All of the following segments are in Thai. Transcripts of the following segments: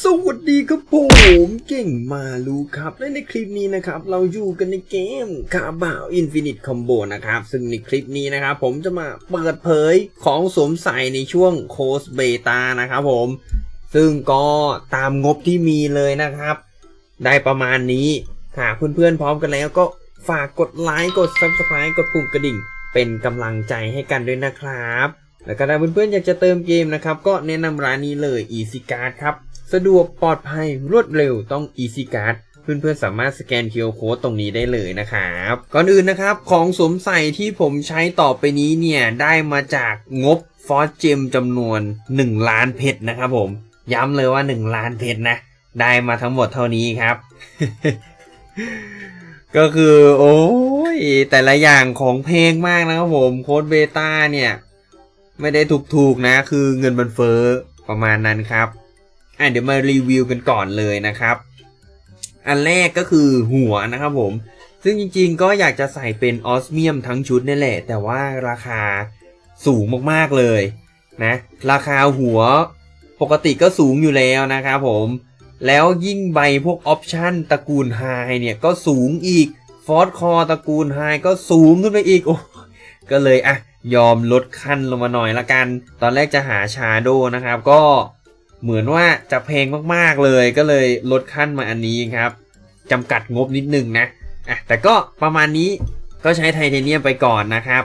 สวัสดีครับผมเก่งมาลูครับและในคลิปนี้นะครับ เราอยู่กันในเกมคาบาวอินฟินิตคอมโบนะครับ ซึ่งในคลิปนี้นะครับ ผมจะมาเปิดเผยของสวมใส่ในช่วงโคสเบตานะครับผม ซึ่งก็ตามงบที่มีเลยนะครับ ได้ประมาณนี้ หากเพื่อนๆพร้อมกันแล้วก็ฝากกดไลค์กด Subscribe กดปุ่มกระดิ่ง เป็นกำลังใจให้กันด้วยนะครับ แล้วก็ถ้าเพื่อนๆอยากจะเติมเกมนะครับ ก็แนะนำร้านนี้เลย Easy Card ครับ สะดวกปลอดภัยรวดเร็วต้อง Easy Card เพื่อนๆสามารถสแกน QR Code ตรงนี้ได้เลยนะครับ ก่อนอื่นนะครับ ของสวมใส่ที่ผมใช้ต่อไปนี้เนี่ย ได้มาจากงบฟอสเจมจำนวน 1 ล้านเพชรนะครับผม ย้ำเลยว่า 1 ล้านเพชรนะ ได้มาทั้งหมดเท่านี้ครับ ก็คือ โอ้ย แต่ละอย่างของเพลงมากนะครับผมโค้ดเบต้าเนี่ย ไม่ได้ถูกๆนะ คือเงินมันเฟ้อประมาณนั้นครับ อะเดี๋ยวมารีวิวกันก่อนเลยนะครับ อันแรกก็คือหัวนะครับผม ซึ่งจริงๆก็อยากจะใส่เป็นออสเมียมทั้งชุดนี่แหละ แต่ว่าราคาสูงมากๆเลยนะราคาหัวปกติก็สูงอยู่แล้วนะครับผมแล้วยิ่งใบพวกออปชั่นตระกูลไฮเนี่ยก็สูงอีกฟอสคอตระกูลไฮก็สูงขึ้นไปอีกโอ้ก็เลยอะยอมลดขั้นลงมาหน่อยละกัน ตอนแรกจะหาชาโดนะครับ ก็ เหมือนว่าจะแพงมากๆเลยก็เลยลดขั้นมาอันนี้ครับจำกัดงบนิดนึงนะอะแต่ก็ประมาณนี้ก็ใช้ไทเทเนียมไปก่อนนะครับ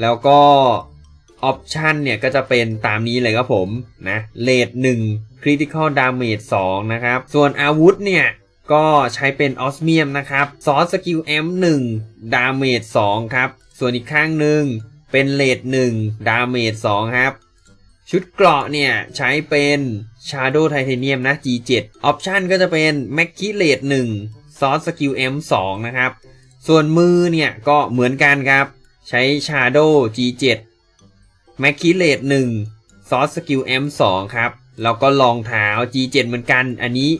แล้วก็ออปชันเนี่ยก็จะเป็นตามนี้เลยครับผมนะเลด1 Critical Damage 2นะครับ ส่วนอาวุธเนี่ยก็ใช้เป็นออสเมียมนะครับซอสสกิล M1 Damage 2ครับ ส่วนอีกข้างหนึ่งเป็นเลด1 Damage 2ครับ ชุดเกราะเนี่ย ใช้เป็น Shadow Titanium นะ G7 ออปชันก็จะเป็น m a c k i l a t e 1ซอสสกิล M2 นะครับ ส่วนมือเนี่ย ก็เหมือนกันครับ ใช้ Shadow G7 m a c k i l a t e 1ซอสสกิล M2 ครับ แล้วก็รองเท้า G7 เหมือนกัน อันนี้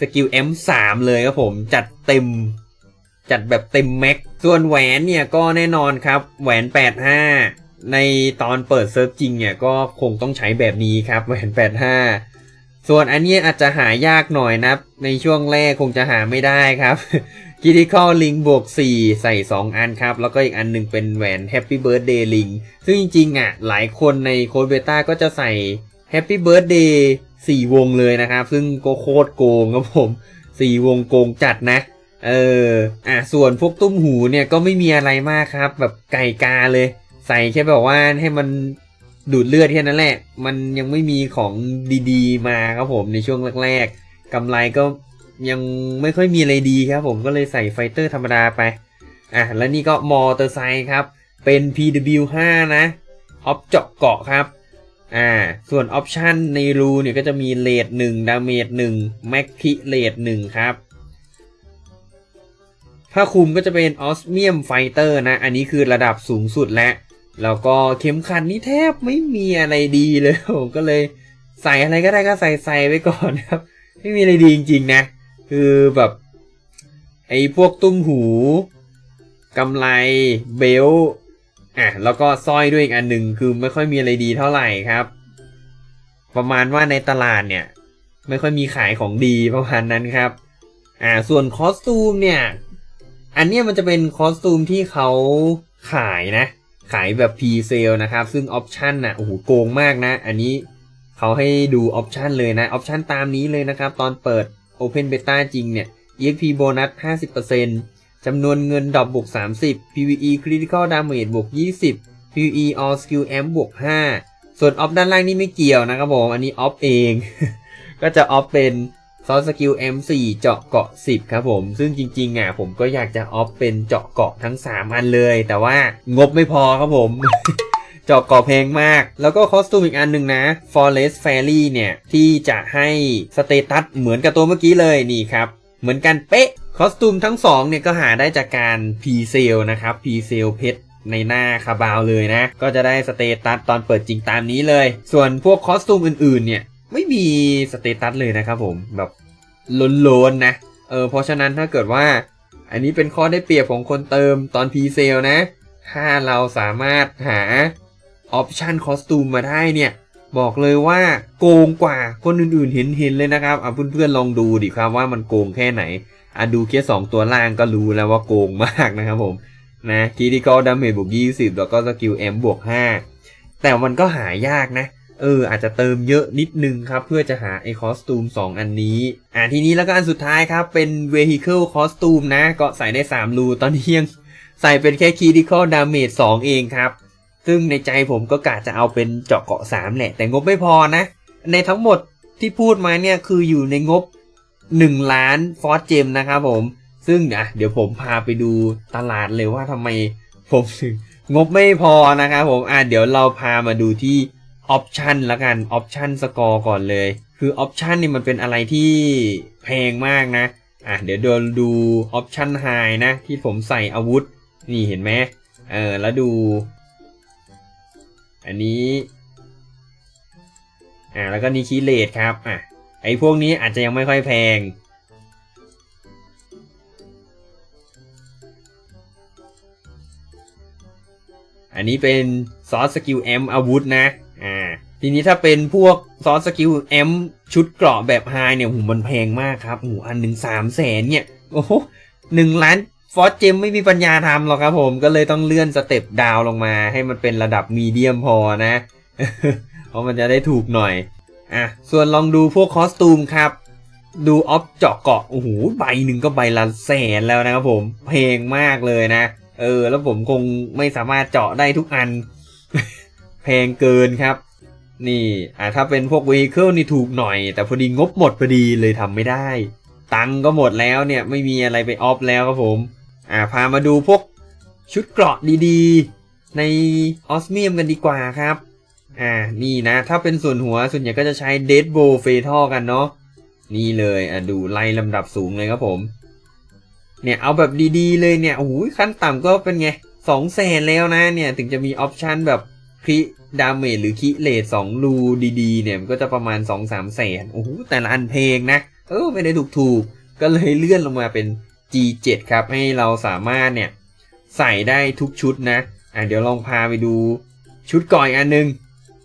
สกิล M3 เลยครับผม จัดเต็ม จัดแบบเต็มแม็ก ส่วนแหวนเนี่ยก็แน่นอนครับ แหวน 85 ในตอนเปิดเซิร์ฟจริงเนี่ยก็คงต้องใช้แบบนี้ครับแหวน85 ส่วนอันนี้อาจจะหายากหน่อยนะในช่วงแรกคงจะหาไม่ได้ครับ Critical Link บวก 4 ใส่ 2 อันครับ แล้วก็อีกอันหนึ่งเป็นแหวน Happy Birthday Link ซึ่งจริงๆอะหลายคนในโค้ดเบต้าก็จะใส่ Happy Birthday 4 วงเลยนะครับ ซึ่งก็โคตรโกงครับผม 4 วงโกงจัดนะเออ อะ ส่วนพวกตุ้มหูเนี่ยก็ไม่มีอะไรมากครับ แบบไก่กาเลย ใส่แค่แบบว่าให้มันดูดเลือดแค่นั้นแหละ มันยังไม่มีของดีๆ มาครับผมในช่วงแรกๆกำไรก็ยังไม่ค่อยมีอะไรดีครับผมก็เลยใส่ไฟเตอร์ธรรมดาไป อะ แล้วนี่ก็มอเตอร์ไซค์ครับ เป็น PW5 นะออฟเจาะเกาะครับ อ่า ส่วนออปชันในรูเนี่ยก็จะมีเลดหนึ่งดาเมจหนึ่งแม็กคิเลดหนึ่งครับผ้าคลุมก็จะเป็นออสเมียมไฟเตอร์นะ อันนี้คือระดับสูงสุดแล้ว แล้วก็เข็มขัดนี่แทบไม่มีอะไรดีเลยผมก็เลยใส่อะไรก็ได้ก็ใส่ใส่ไว้ก่อนครับ ไม่มีอะไรดีจริงๆนะ คือแบบไอ้พวกตุ้มหูกำไรเบลอะแล้วก็สร้อยด้วยอีกอันหนึ่งคือไม่ค่อยมีอะไรดีเท่าไหร่ครับ ประมาณว่าในตลาดเนี่ย ไม่ค่อยมีขายของดีประมาณนั้นครับอ่าส่วนคอสตูมเนี่ย อันเนี้ยมันจะเป็นคอสตูมที่เขาขายนะ ขายแบบ p ีเซลนะครับ ซึ่งออปชันน่ะโอ้โหโกงมากนะ อันนี้เขาให้ดูออปชันเลยนะ ออปชันตามนี้เลยนะครับ ตอนเปิด Open Beta จริงเนี่ย EXP โบนัส 50%จำนวนเงินดอปบวก 30 PVE Critical Damage บวก 20 PVE All Skill Amp บวก 5 ส่วนออฟด้านล่างนี่ไม่เกี่ยวนะครับผม อันนี้ออฟเอง ก็จะออฟเป็น ซอสสกิล M4 เจาะเกาะ 10 ครับผม ซึ่งจริงๆอะผมก็อยากจะออฟเป็นเจาะเกาะทั้ง 3 อันเลย แต่ว่างบไม่พอครับผมเจาะเกาะแพงมาก แล้วก็คอสตูมอีกอันหนึ่งนะ Forest Fairy เนี่ย ที่จะให้สเตตัสเหมือนกับตัวเมื่อกี้เลยนี่ครับ เหมือนกันเป๊ะ คอสตูมทั้งสองเนี่ยก็หาได้จากการพ r เซลนะครับพ r เซลเพชรในหน้าคาบาวเลยนะ ก็จะได้สเตตัสตอนเปิดจริงตามนี้เลย ส่วนพวกคอสตูมอื่นๆเนี่ย ไม่มีสเตตัสเลยนะครับผมแบบล้นๆนะเออเพราะฉะนั้นถ้าเกิดว่า อันนี้เป็นข้อได้เปรียบของคนเติมตอนพ r เซลนะ ถ้าเราสามารถหาออปชันคอสตูมมาได้เนี่ย บอกเลยว่าโกงกว่าคนอื่นๆเห็นเห็นเลยนะครับเอะเพื่อนๆลองดูดิครับว่ามันโกงแค่ไหนอะดูแค่สองตัวล่างก็รู้แล้วว่าโกงมากนะครับผมนะคีดีคอลดาเมจบวก20 แล้วก็สกิลเอ็มบวก5แต่มันก็หายากนะ เอออาจจะเติมเยอะนิดนึงครับ เพื่อจะหาไอ้คอสตูม 2 อันนี้ อ่าทีนี้แล้วก็อันสุดท้ายครับ เป็น Vehicle Costume นะ ก็ใส่ได้ 3 รูตอนนี้ยังใส่เป็นแค่ Critical Damage 2 เองครับ ซึ่งในใจผมก็กะจะเอาเป็นเจาะเกาะ 3 แหละ แต่งบไม่พอนะ ในทั้งหมดที่พูดมาเนี่ยคืออยู่ในงบ 1 ล้านฟอสเจมนะครับผม ซึ่งอะเดี๋ยวผมพาไปดูตลาดเลยว่าทำไมผมถึงงบไม่พอนะครับผมอะเดี๋ยวเราพามาดูที่ ออปชันละกันออปชันสกอร์ก่อนเลย คือออปชันนี่มันเป็นอะไรที่แพงมากนะ อะเดี๋ยวเดินดูออปชันไฮนะ ที่ผมใส่อาวุธ นี่เห็นไหมเออแล้วดู อันนี้อ่าแล้วก็นี่คีเลดครับอะไอพวกนี้อาจจะยังไม่ค่อยแพงอันนี้เป็นซอสสกิลแอมอาวุธนะ อ่าทีนี้ถ้าเป็นพวกซอสสกิลแอมชุดเกราะแบบไฮเนี่ยหูมันแพงมากครับหูอันหนึ่งสามแสนเนี่ย โอ้โหหนึ่งล้านฟอสเจมไม่มีปัญญาทำหรอกครับผมก็เลยต้องเลื่อนสเต็ปดาวลงมา ให้มันเป็นระดับมีเดียมพอนะ เพราะมันจะได้ถูกหน่อย อะ ส่วนลองดูพวกคอสตูมครับ ดูออฟเจาะเกาะโอ้โหใบหนึ่งก็ใบละแสนแล้วนะครับผมเพงมากเลยนะ เออ แล้วผมคงไม่สามารถเจาะได้ทุกอัน แพงเกินครับ นี่อ่าถ้าเป็นพวก vehicle นี่ถูกหน่อย แต่พอดีงบหมดพอดีเลยทำไม่ได้ ตังก็หมดแล้วเนี่ยไม่มีอะไรไปออฟแล้วครับผมอ่าพามาดูพวกชุดเกราะดีๆ ในออสเมียมกันดีกว่าครับอ่านี่นะ ถ้าเป็นส่วนหัวส่วนใหญ่ก็จะใช้เดดโบเฟทอกันเนาะนี่เลยอะดูไล่ลำดับสูงเลยครับผม เนี่ยเอาแบบดีๆเลยเนี่ยโอ้โหขั้นต่ำก็เป็นไงสองแสนแล้วนะเนี่ยถึงจะมีออปชันแบบ คริดาเมจหรือคิเลทสองรูดีๆเนี่ยมันก็จะประมาณสองสามแสนโอ้โหแต่ละอันเพลงนะ เออไม่ได้ถูกๆก็เลยเลื่อนลงมาเป็น G7 ครับให้เราสามารถเนี่ยใส่ได้ทุกชุดนะ อะเดี๋ยวลองพาไปดูชุดก่อนอีกอันหนึง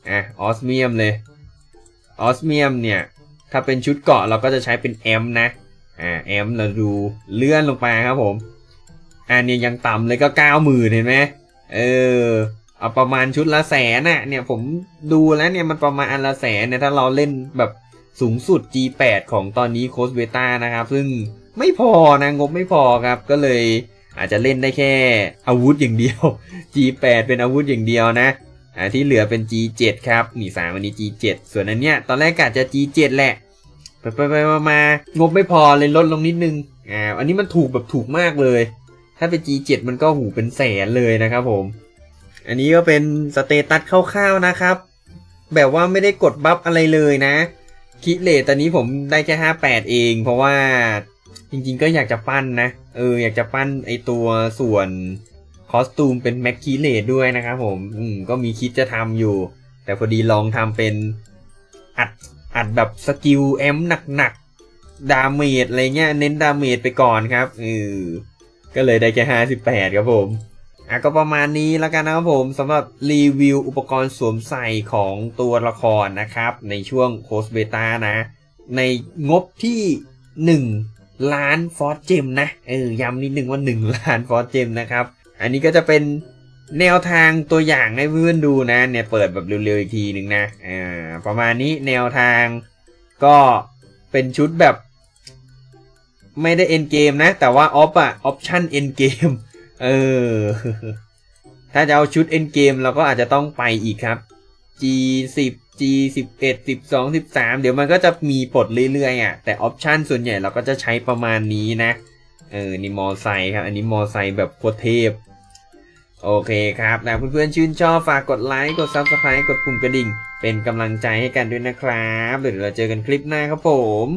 อะออสเมียมเลยออสเมียมเนี่ยถ้าเป็นชุดเกาะเราก็จะใช้เป็นแอมนะ อ่าแอมเราดูเลื่อนลงไปครับผมอันนี้ยังต่ำเลยก็เก้าหมื่นเห็นไหมเออ เอาประมาณชุดละแสนน่ะ เนี่ยผมดูแล้วเนี่ยมันประมาณอันละแสนเนี่ยถ้าเราเล่นแบบสูงสุด G8 ของตอนนี้โคสเบต้านะครับ ซึ่งไม่พอนะงบไม่พอครับก็เลยอาจจะเล่นได้แค่อาวุธอย่างเดียว G8 เป็นอาวุธอย่างเดียวนะอ่าที่เหลือเป็น G7 ครับนี่สามอันนี้ G7 ส่วนอันเนี้ยตอนแรกกะจะ G7 แหละไปไปไปมามางบไม่พอเลยลดลงนิดนึงอ่าอันนี้มันถูกแบบถูกมากเลย ถ้าเป็น G7 มันก็หูเป็นแสนเลยนะครับผม อันนี้ก็เป็นสเตตัสคร่าวๆนะครับ แบบว่าไม่ได้กดบัฟอะไรเลยนะ คิเลตตอนนี้ผมได้แค่ 58 เอง เพราะว่าจริงๆก็อยากจะปั้นนะ เออ อยากจะปั้นไอตัวส่วนคอสตูมเป็นแม็กคีเลตด้วยนะครับผม อืม ก็มีคิดจะทำอยู่ แต่พอดีลองทำเป็นอัดอัดแบบสกิลแอมหนักๆ ดาเมจอะไรเงี้ย เน้นดาเมจไปก่อนครับเออก็เลยได้แค่ 58 ครับผม อะก็ประมาณนี้แล้วกันนะครับผมสำหรับรีวิวอุปกรณ์สวมใส่ของตัวละครนะครับ ในช่วงโคสเบต้านะ ในงบที่ 1 ล้านฟอสเจมนะเออย้ำนิดนึงว่า 1 ล้านฟอสเจมนะครับ อันนี้ก็จะเป็นแนวทางตัวอย่างให้เพื่อนดูนะเนี่ยเปิดแบบเร็วๆอีกทีหนึ่งนะอ่าประมาณนี้แนวทางก็เป็นชุดแบบ ไม่ได้เอ็นเกมนะ แต่ว่าออฟอะออปชั่นเอ็นเกม เออ ถ้าจะเอาชุดเอ็นเกมเราก็อาจจะต้องไปอีกครับ G 10 G 11 12 13 เดี๋ยวมันก็จะมีปลดเรื่อยๆอะ แต่ออปชันส่วนใหญ่เราก็จะใช้ประมาณนี้นะ เออ นี่มอไซค์ครับ อันนี้มอไซค์แบบโคตรเทพ โอเคครับนะเพื่อนๆชื่นชอบฝากกดไลค์ กด Subscribe กดปุ่มกระดิ่ง เป็นกำลังใจให้กันด้วยนะครับ เดี๋ยวเราเจอกันคลิปหน้าครับผม